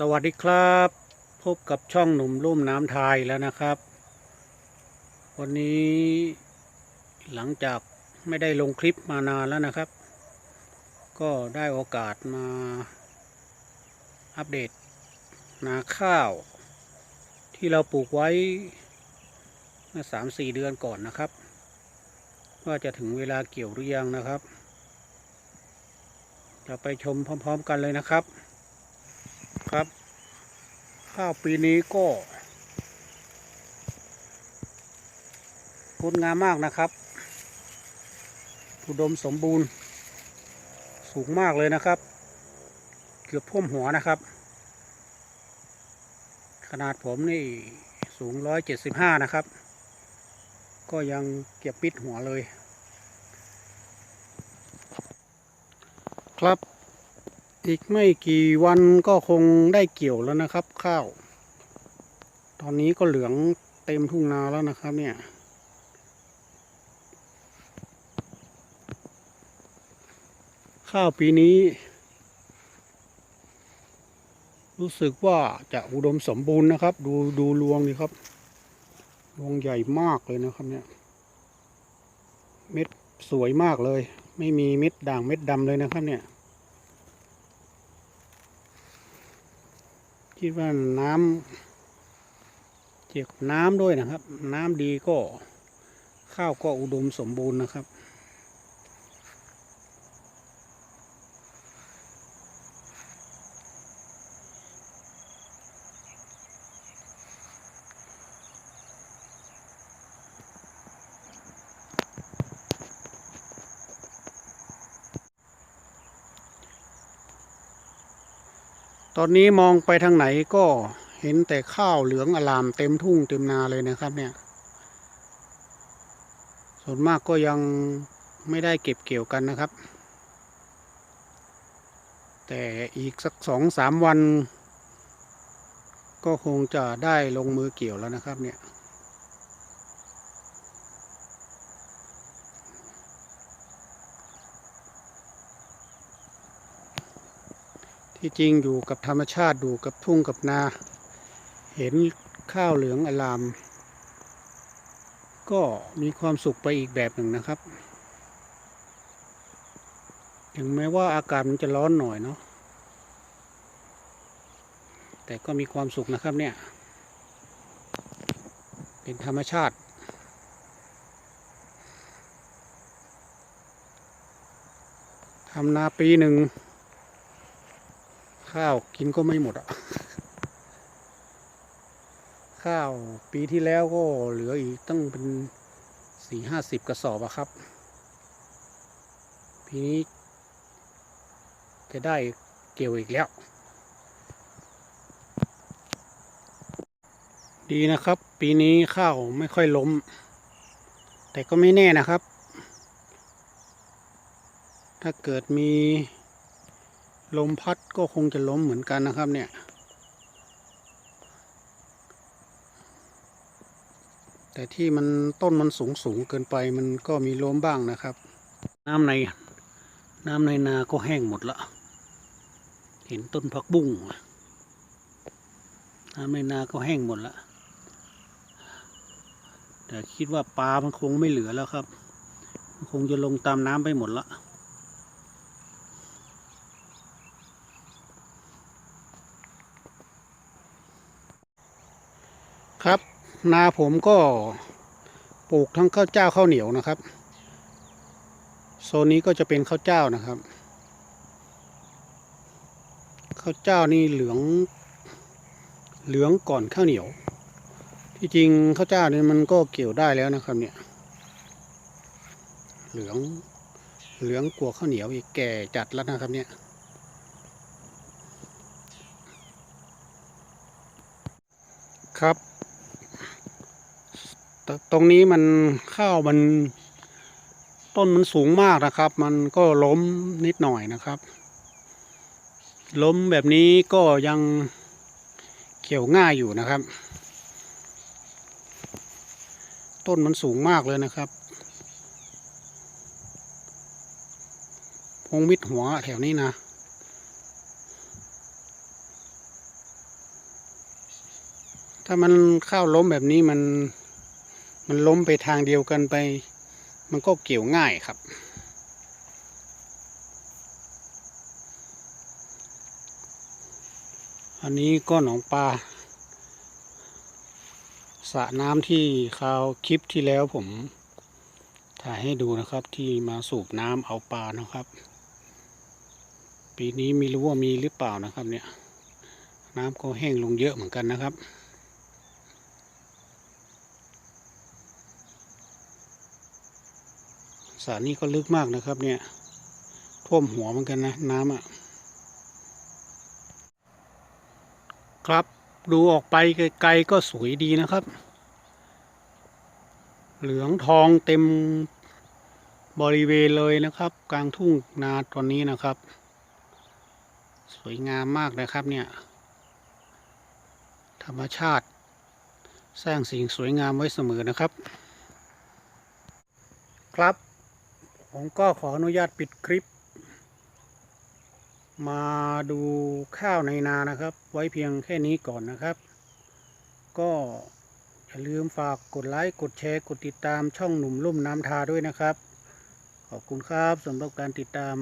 สวัสดีครับ พบกับช่องหนุ่มลุ่มน้ำไทยแล้วนะครับ วันนี้หลังจากไม่ได้ลงคลิปมานานแล้วนะครับ ก็ได้โอกาสมาอัปเดต นาข้าว ที่เราปลูกไว้เมื่อสามสี่เดือนก่อนนะครับ ว่าจะถึงเวลาเกี่ยวหรือยังนะครับ จะไปชมพร้อม ๆ กันเลยนะครับ ครับ ข้าวปีนี้ก็งดงามมากนะครับ อุดมสมบูรณ์ สูงมากเลยนะครับ เกือบท่วมหัวนะครับ ขนาดผมนี่สูงร้อยเจ็ดสิบห้านะครับ ก็ยังเก็บปิดหัวเลย ครับ อีกไม่กี่วันก็คงได้เกี่ยวแล้วนะครับ ข้าว ตอนนี้ก็เหลืองเต็มทุ่งนาแล้วนะครับ เนี่ยข้าวปีนี้ รู้สึกว่าจะอุดมสมบูรณ์นะครับ ดูดูรวงนี่ครับรวงใหญ่มากเลยนะครับเนี่ย เม็ดสวยมากเลย ไม่มีเม็ดด่างเม็ดดำเลยนะครับเนี่ย คิดว่าน้ำเจียวกับน้ำด้วยนะครับ น้ำดีก็ข้าวก็อุดมสมบูรณ์นะครับ ตอนนี้มองไปทางไหนก็เห็นแต่ข้าวเหลืองอลามเต็มทุ่งเต็มนาเลยนะครับเนี่ย ส่วนมากก็ยังไม่ได้เก็บเกี่ยวกันนะครับ แต่อีกสักสองสามวัน ก็คงจะได้ลงมือเกี่ยวแล้วนะครับเนี่ย ที่จริงอยู่กับธรรมชาติอยู่กับทุ่งกับนา เห็นข้าวเหลืองอลาม ก็มีความสุขไปอีกแบบหนึ่งนะครับ ถึงแม้ว่าอากาศมันจะร้อนหน่อยเนาะแต่ก็มีความสุขนะครับเนี่ย เป็นธรรมชาติ ทำนาปีหนึ่ง ข้าวกินก็ไม่หมดอะ ข้าวปีที่แล้วก็เหลืออีกตั้งเป็นสี่ห้าสิบกระสอบอะครับ ปีนี้จะได้เกี่ยวอีกแล้ว ดีนะครับ ปีนี้ข้าวไม่ค่อยล้ม แต่ก็ไม่แน่นะครับ ถ้าเกิดมี ลมพัดก็คงจะล้มเหมือนกันนะครับเนี่ย แต่ที่มันต้นมันสูงสูงเกินไปมันก็มีล้มบ้างนะครับ น้ำในน้ำในนาก็แห้งหมดละ เห็นต้นผักบุ้งน้ำในนาก็แห้งหมดละ แต่คิดว่าปลามันคงไม่เหลือแล้วครับมันคงจะลงตามน้ำไปหมดละ ครับ นาผมก็ปลูกทั้งข้าวเจ้าข้าวเหนียวนะครับ โซนนี้ก็จะเป็นข้าวเจ้านะครับ ข้าวเจ้านี่เหลืองเหลืองก่อนข้าวเหนียว ที่จริงข้าวเจ้านี่มันก็เกี่ยวได้แล้วนะครับเนี่ย เหลืองเหลืองกว่าข้าวเหนียวอีกแก่จัดแล้วนะครับเนี่ยครับ ตตรงนี้มันข้าวมันต้นมันสูงมากนะครับ มันก็ล้มนิดหน่อยนะครับ ล้มแบบนี้ก็ยังเกี่ยวง่ายอยู่นะครับ ต้นมันสูงมากเลยนะครับพงมิดหัวแถวนี้นะถ้ามันข้าวล้มแบบนี้มัน มันล้มไปทางเดียวกันไป มันก็เกี่ยวง่ายครับ อันนี้ก็หนองปลาสระน้ำที่คราวคลิปที่แล้วผมถ่ายให้ดูนะครับที่มาสูบน้ำเอาปลานะครับ ปีนี้ไม่รู้ว่ามีหรือเปล่านะครับเนี่ยน้ำก็แห้งลงเยอะเหมือนกันนะครับ สระนี้ก็ลึกมากนะครับ เนี่ย ท่วมหัวเหมือนกันนะ น้ำอะ ครับดูออกไปไกลๆก็สวยดีนะครับ เหลืองทองเต็มบริเวณเลยนะครับ กลางทุ่งนาตอนนี้นะครับ สวยงามมากนะครับเนี่ย ธรรมชาติ สร้างสิ่งสวยงามไว้เสมอนะครับ ครับ ผมก็ขออนุญาตปิดคลิป มาดูข้าวในนานะครับ ไว้เพียงแค่นี้ก่อนนะครับ ก็อย่าลืมฝากกดไลค์ กดแชร์ กดติดตามช่องหนุ่มลุ่มน้ำทาด้วยนะครับ ขอบคุณครับสำหรับการติดตาม